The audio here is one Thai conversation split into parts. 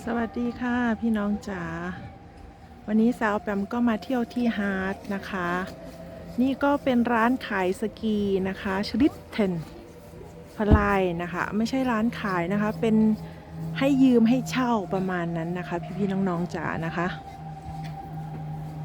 สวัสดีค่ะพี่น้องจ๋าวันนี้สาวแปมก็มาเที่ยวที่ฮาร์ดนะคะ นี่ก็เป็นร้านขายสกีนะคะชริตเทนพลายนะคะ ไม่ใช่ร้านขายนะคะ เป็นให้ยืมให้เช่าประมาณนั้นนะคะ พี่ๆน้องๆจ๋านะคะ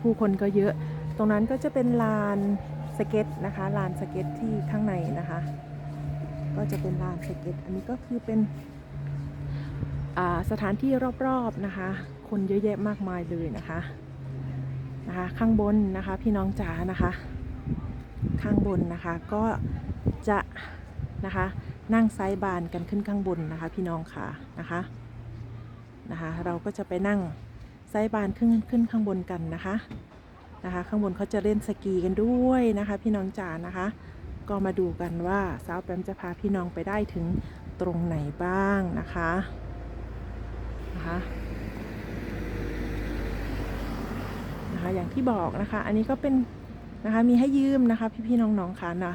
ผู้คนก็เยอะ ตรงนั้นก็จะเป็นลานสเก็ตนะคะลานสเก็ตที่ข้างในนะคะ ก็จะเป็นลานสเก็ต อันนี้ก็คือเป็น สถานที่รอบๆนะคะ คนเยอะแยะมากมายเลยนะคะนะคะ ข้างบนนะคะพี่น้องจ๋านะคะ ข้างบนนะคะก็จะนะคะนั่งไซบานกันขึ้นข้างบนนะคะพี่น้องค่ะนะคะนะคะเราก็จะไปนั่งไซบานขึ้นขึ้นข้างบนกันนะคะนะคะข้างบนเขาจะเล่นสกีกันด้วยนะคะ พี่น้องจ๋านะคะ ก็มาดูกันว่าสาวแปมจะพาพี่น้องไปได้ถึงตรงไหนบ้างนะคะ นะคะนะคะอย่างที่บอกนะคะ อันนี้ก็เป็นนะคะมีให้ยืมนะคะ พี่ๆน้องๆค่ะนะ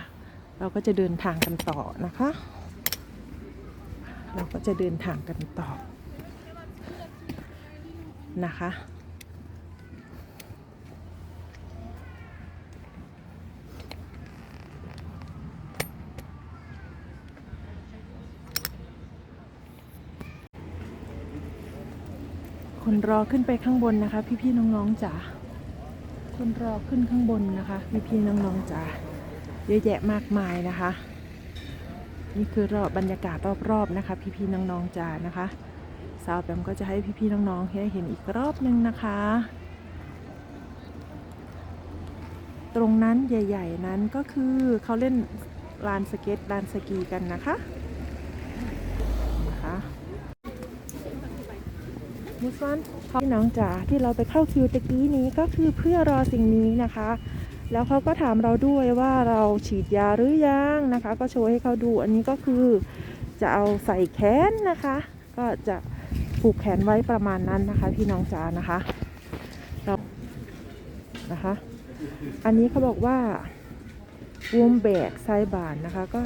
เราก็จะเดินทางกันต่อนะคะ เราก็จะเดินทางกันต่อนะคะ คนรอขึ้นไปข้างบนนะคะ พี่ๆน้องๆจ๋าคนรอขึ้นข้างบนนะคะ พี่ๆน้องๆจ๋าเยอะแยะมากมายนะคะ นี่คือรอบบรรยากาศรอบๆนะคะ พี่ๆน้องๆจ๋านะคะสาวแปมก็จะให้พี่ๆน้องๆให้เห็นอีกรอบนึงนะคะ ตรงนั้นใหญ่ ๆ นั้นก็คือเขาเล่นลานสเก็ตลานสกีกันนะคะ มุสวันพี่น้องจ๋าที่เราไปเข้าคิวตะกี้นี้ก็คือเพื่อรอสิ่งนี้นะคะ แล้วเขาก็ถามเราด้วยว่าเราฉีดยาหรือยังนะคะ ก็โชว์ให้เขาดูอันนี้ก็คือจะเอาใส่แขนนะคะ ก็จะผูกแขนไว้ประมาณนั้นนะคะ พี่น้องจ๋านะคะเรานะคะ อันนี้เขาบอกว่าวมแบกไซบานนะคะ ก็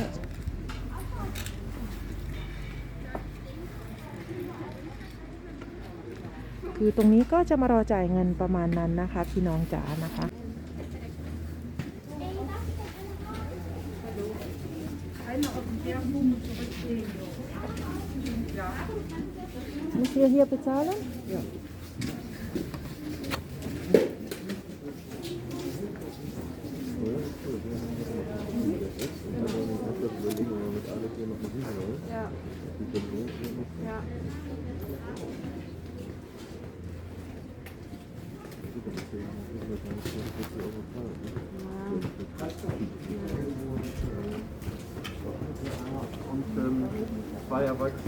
คือตรงนี้ก็จะมารอจ่ายเงินประมาณนั้นนะคะ พี่น้องจ๋านะคะ Muss ihr hier bezahlen? Ja. Ja.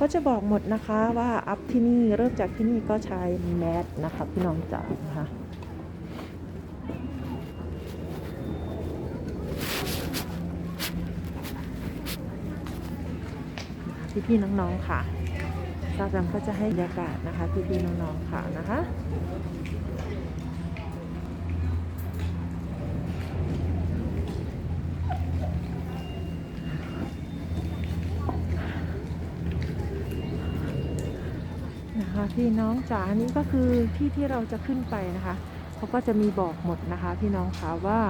ก็จะบอกหมดนะคะว่าอัพที่นี่เริ่มจากที่นี่ก็ใช้แมสนะคะพี่น้องจ๋านะคะพี่ๆน้องๆค่ะซาจัมก็จะให้บรรยากาศนะคะพี่ๆน้องๆค่ะนะคะ นะคะ พี่น้องจ๋านี้ก็คือที่ที่เราจะขึ้นไปนะคะเขาก็จะมีบอกหมดนะคะ พี่น้องคะว่า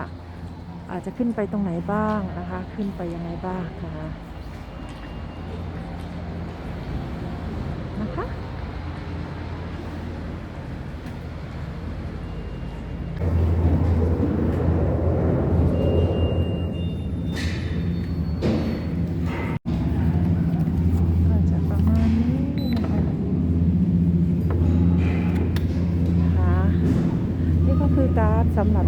อาจจะขึ้นไปตรงไหนบ้างนะคะ ขึ้นไปยังไงบ้างคะนะคะ สำหรับ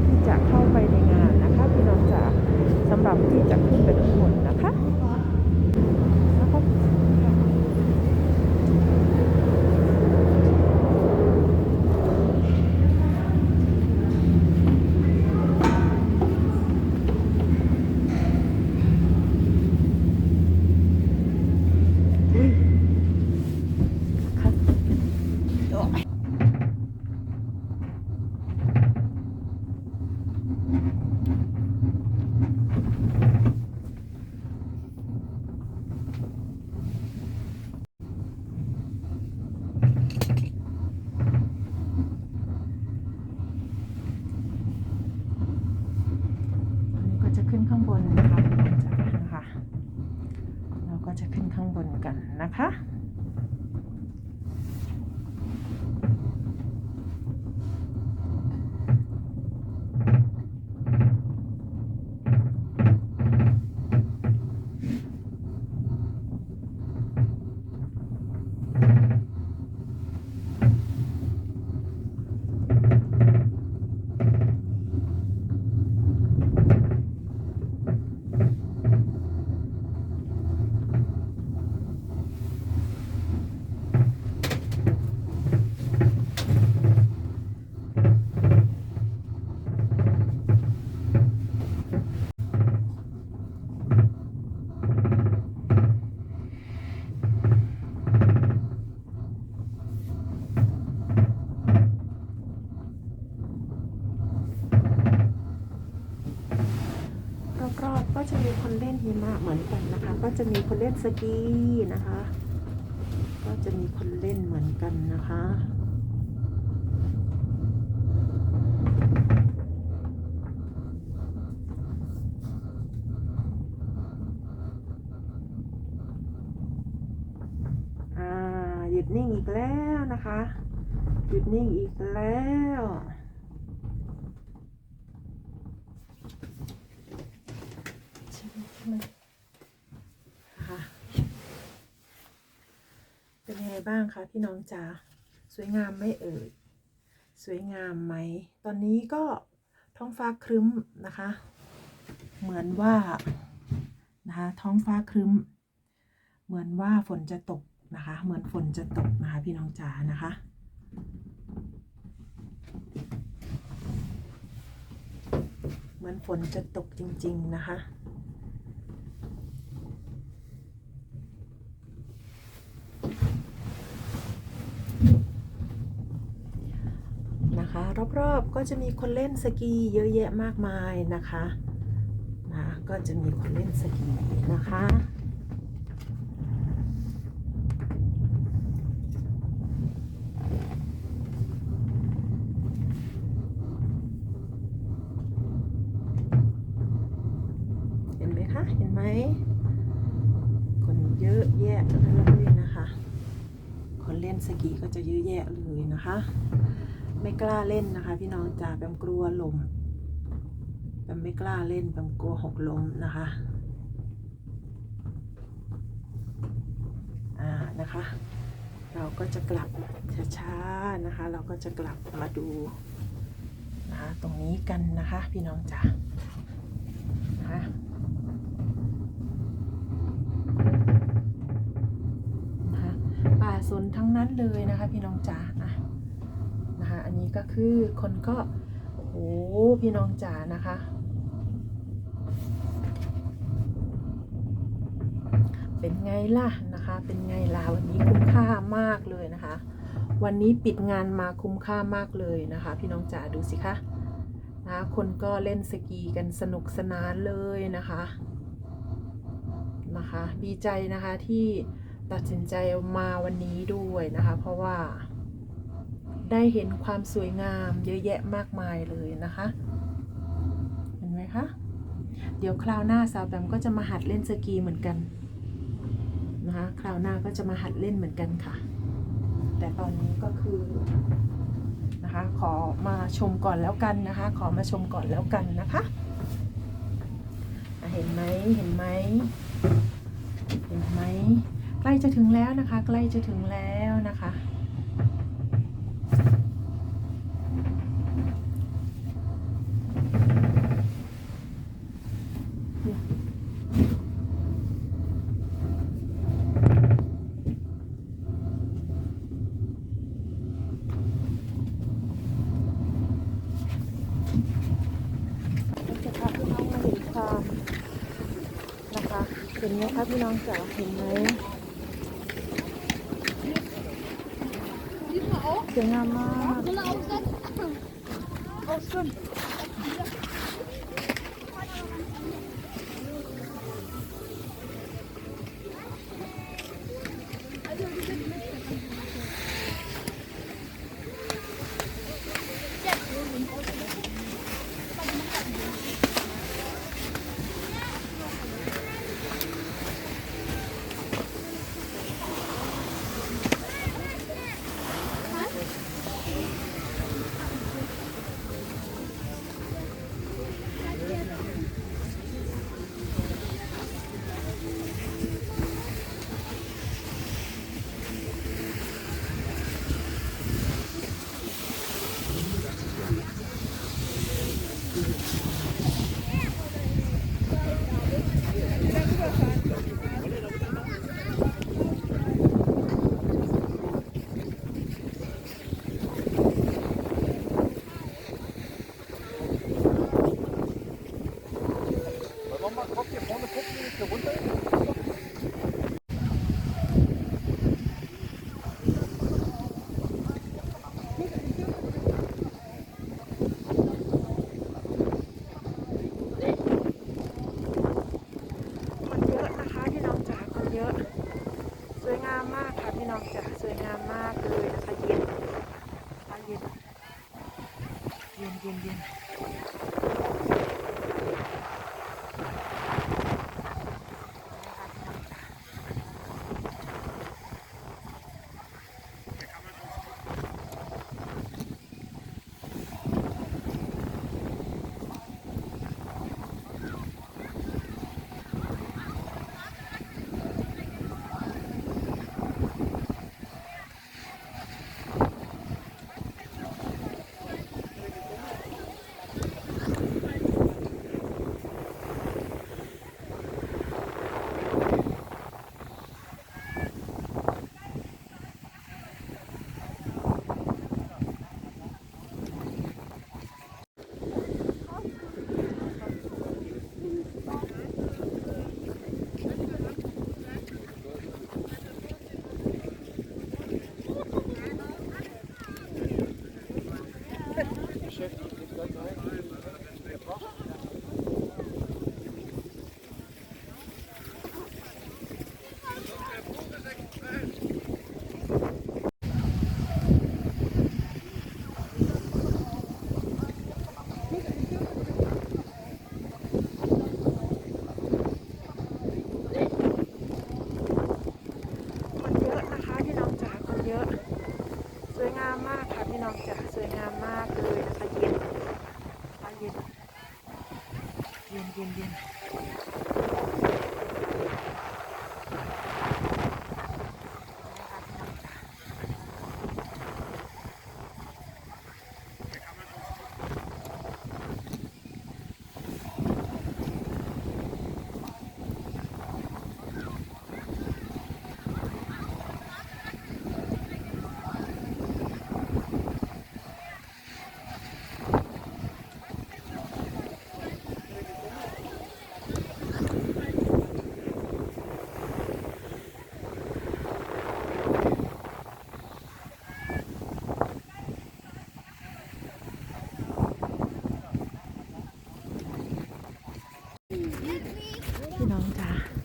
ขึ้นข้างบนนะคะจากนั้นค่ะ เราก็จะขึ้นข้างบนกันนะคะ มะเหมือนกันนะคะ ก็จะมีคนเล่นสกีนะคะ ก็จะมีคนเล่นเหมือนกันนะคะอ่าหยุดนิ่งอีกแล้วนะคะ หยุดนิ่งอีกแล้วใช่ไหมใช่ไหมนะคะเป็นยังไง บ้างคะพี่น้องจ๋าสวยงามไหมเอ่ยสวยงามไหม ตอนนี้ก็ท้องฟ้าครึ้มนะคะ เหมือนว่านะคะท้องฟ้าครึ้ม เหมือนว่าฝนจะตกนะคะ เหมือนฝนจะตกนะคะ พี่น้องจ๋านะคะเหมือนฝนจะตกจริง ๆ นะคะ นะคะ รอบๆ ก็จะมีคนเล่นสกีเยอะแยะมากมายนะคะนะก็จะมีคนเล่นสกีนะคะเห็นไหมคะเห็นไหมคนเยอะแยะเลยนะคะ คนเล่นสกีก็จะเยอะแยะเลยนะคะ ไม่กล้าเล่นนะคะ พี่น้องจ๋าแบมกลัวลมแบมไม่กล้าเล่นแบมกลัวหกล้มนะคะอ่านะคะ เราก็จะกลับช้าๆนะคะ เราก็จะกลับมาดูนะคะตรงนี้กันนะคะ พี่น้องจ๋านะคะนะคะป่าสนทั้งนั้นเลยนะคะ พี่น้องจ๋าอะนะะ นี้ก็คือคนก็โอ้โหพี่น้องจ๋านะคะ เป็นไงล่ะนะคะ เป็นไงล่ะวันนี้คุ้มค่ามากเลยนะคะ วันนี้ปิดงานมาคุ้มค่ามากเลยนะคะ พี่น้องจ๋าดูสิคะนะคนก็เล่นสกีกันสนุกสนานเลยนะคะนะคะ ดีใจนะคะที่ตัดสินใจมาวันนี้ด้วยนะคะ เพราะว่า ได้เห็นความสวยงามเยอะแยะมากมายเลยนะคะ เห็นไหมคะ เดี๋ยวคราวหน้าสาวแบมก็จะมาหัดเล่นสกีเหมือนกันนะคะคราวหน้าก็จะมาหัดเล่นเหมือนกันค่ะ แต่ตอนนี้ก็คือนะคะขอมาชมก่อนแล้วกันนะคะ ขอมาชมก่อนแล้วกันนะคะเห็นไหมเห็นไหมเห็นไหมใกล้จะถึงแล้วนะคะ ใกล้จะถึงแล้วนะคะพาพี่น้องมาเห็นความนะคะ นี้นไหมคะพี่น้องจ๋าเห็นไหมสวยงามมาก เย็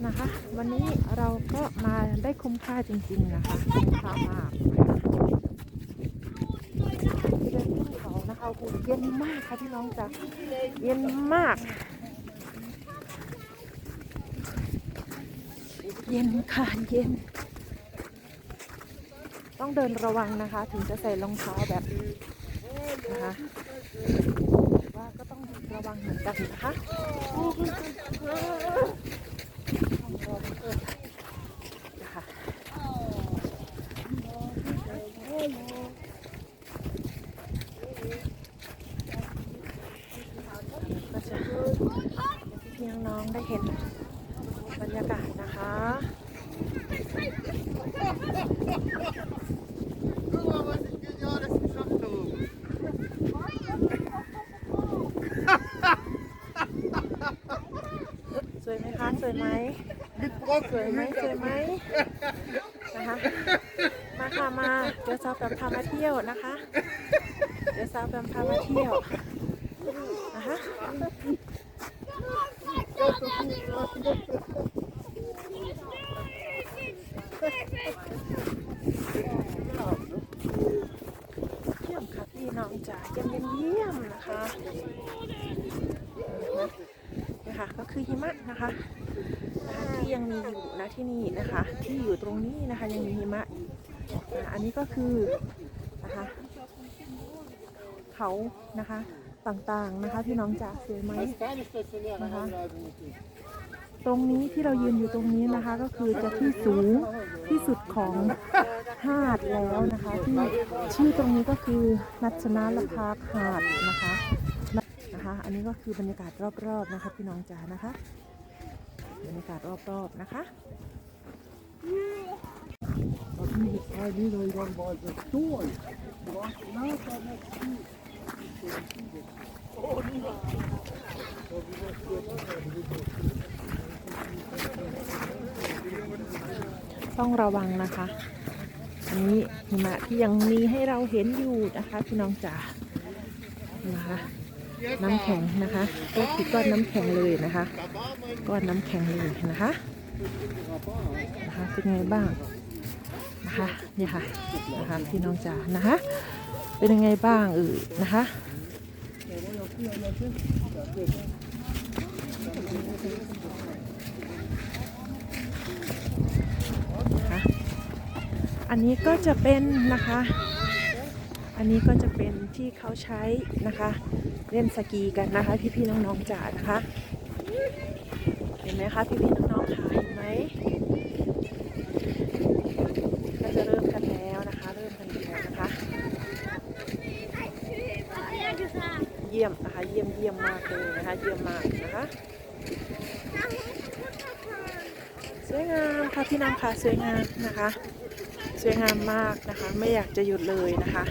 นะคะ วันนี้เราก็มาได้คุ้มค่าจริง ๆ นะคะคุ้มค่ามากเดินขึ้นเขานะคะโอ้โหเย็นมากค่ะพี่น้องจ๋าเย็นมาก เย็นค่ะเย็น ต้องเดินระวังนะคะ ถึงจะใส่รองเท้าแบบนะคะว่าก็ต้องระวังเหมือนกันนะคะต้องระวังเกินนะคะก็จะให้พี่ๆน้องๆได้เห็นบรรยากาศนะคะ สวยไหมคะสวยไหมสวยไหมสวยไหมนะคะ มาค่ะมาเดี๋ยวสาวแปมพามาเที่ยวนะคะ เดี๋ยวสาวแปมพามาเที่ยวนะคะเยี่ยมค่ะพี่น้องจ๋าเยี่ยมเยี่ยมเยี่ยมนะคะนี่ค่ะก็คือหิมะนะคะนะคะที่ยังมีอยู่ นะที่นี่นะคะ ที่อยู่ตรงนี้นะคะยังมีหิมะอยู่อ่าอันนี้ก็คือนะคะเขานะคะต่างๆนะคะพี่น้องจ๋าสวยไหมนะคะตรงนี้ที่เรายืนอยู่ตรงนี้นะคะก็คือจะที่สูงที่สุดของหาดแล้วนะคะ ที่ชื่อตรงนี้ก็คือนัชนาลพาหาดนะคะนะคะ อันนี้ก็คือบรรยากาศรอบๆนะคะ พี่น้องจ๋านะคะ บรรยากาศรอบๆนะคะ ต้องระวังนะคะ อันนี้หิมะที่ยังมีให้เราเห็นอยู่นะคะพี่น้องจ๋า นะคะ น้ำแข็งนะคะก็คือก้อนน้ำแข็งเลยนะคะ ก้อนน้ำแข็งเลยนะคะ นะคะเป็นไงบ้างนะคะนี่ค่ะนะคะพี่น้องจ๋านะคะ เป็นยังไงบ้างเออนะคะอันนี้ก็จะเป็นนะคะ อันนี้ก็จะเป็นที่เขาใช้นะคะ เล่นสกีกันนะคะ พี่ๆน้องๆจ๋านะคะ เห็นไหมคะพี่ๆน้องๆค่ะ ก็จะเริ่มกันแล้วนะคะ เริ่มกันแล้วนะคะ เยี่ยมนะคะ เยี่ยมเยี่ยมมากเลยนะคะ เยี่ยมมากนะคะ สวยงามค่ะพี่น้องค่ะ สวยงามนะคะ สวยงามมากนะคะ ไม่อยากจะหยุดเลยนะคะ